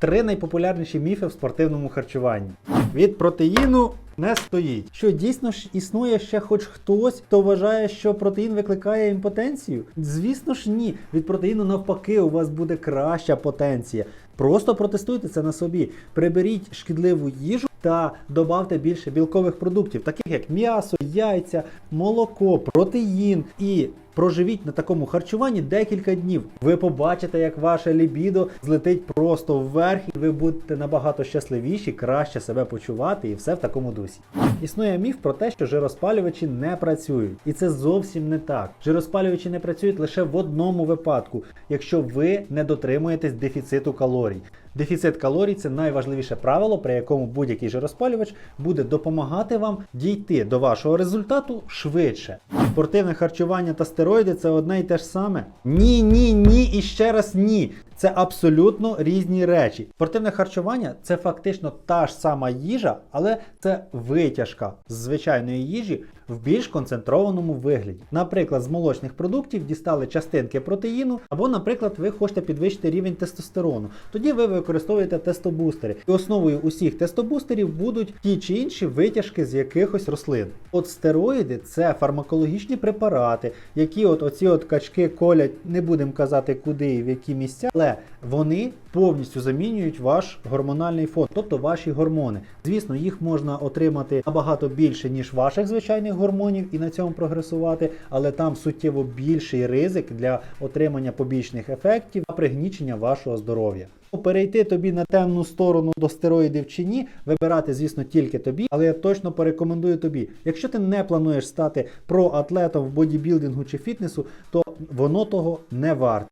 Три найпопулярніші міфи в спортивному харчуванні. Від протеїну не стоїть. Що дійсно ж існує ще хоч хтось, хто вважає, що протеїн викликає імпотенцію? Звісно ж, ні. Від протеїну навпаки, у вас буде краща потенція. Просто протестуйте це на собі. Приберіть шкідливу їжу та додавте більше білкових продуктів, таких як м'ясо, яйця, молоко, протеїн і. Проживіть на такому харчуванні декілька днів. Ви побачите, як ваше лібідо злетить просто вверх, і ви будете набагато щасливіші, краще себе почувати, і все в такому дусі. Існує міф про те, що жироспалювачі не працюють, і це зовсім не так. Жироспалювачі не працюють лише в одному випадку, якщо ви не дотримуєтесь дефіциту калорій. Дефіцит калорій це найважливіше правило, при якому будь-який жироспалювач буде допомагати вам дійти до вашого результату швидше. Спортивне харчування та стероїди це одне і те ж саме. Ні, ні, ні і ще раз ні. Це абсолютно різні речі. Спортивне харчування це фактично та ж сама їжа, але це витяжка з звичайної їжі в більш концентрованому вигляді. Наприклад, з молочних продуктів дістали частинки протеїну, або, наприклад, ви хочете підвищити рівень тестостерону. Тоді ви використовуєте тестобустери. І основою усіх тестобустерів будуть ті чи інші витяжки з якихось рослин. От стероїди це фармакологічні препарати, які от оці от качки колять, не будемо казати куди і в які місця, вони повністю замінюють ваш гормональний фон, тобто ваші гормони. Звісно, їх можна отримати набагато більше, ніж ваших звичайних гормонів, і на цьому прогресувати, але там суттєво більший ризик для отримання побічних ефектів та пригнічення вашого здоров'я. Перейти тобі на темну сторону до стероїдів чи ні, вибирати, звісно, тільки тобі, але я точно порекомендую тобі. Якщо ти не плануєш стати проатлетом в бодібілдингу чи фітнесу, то воно того не варте.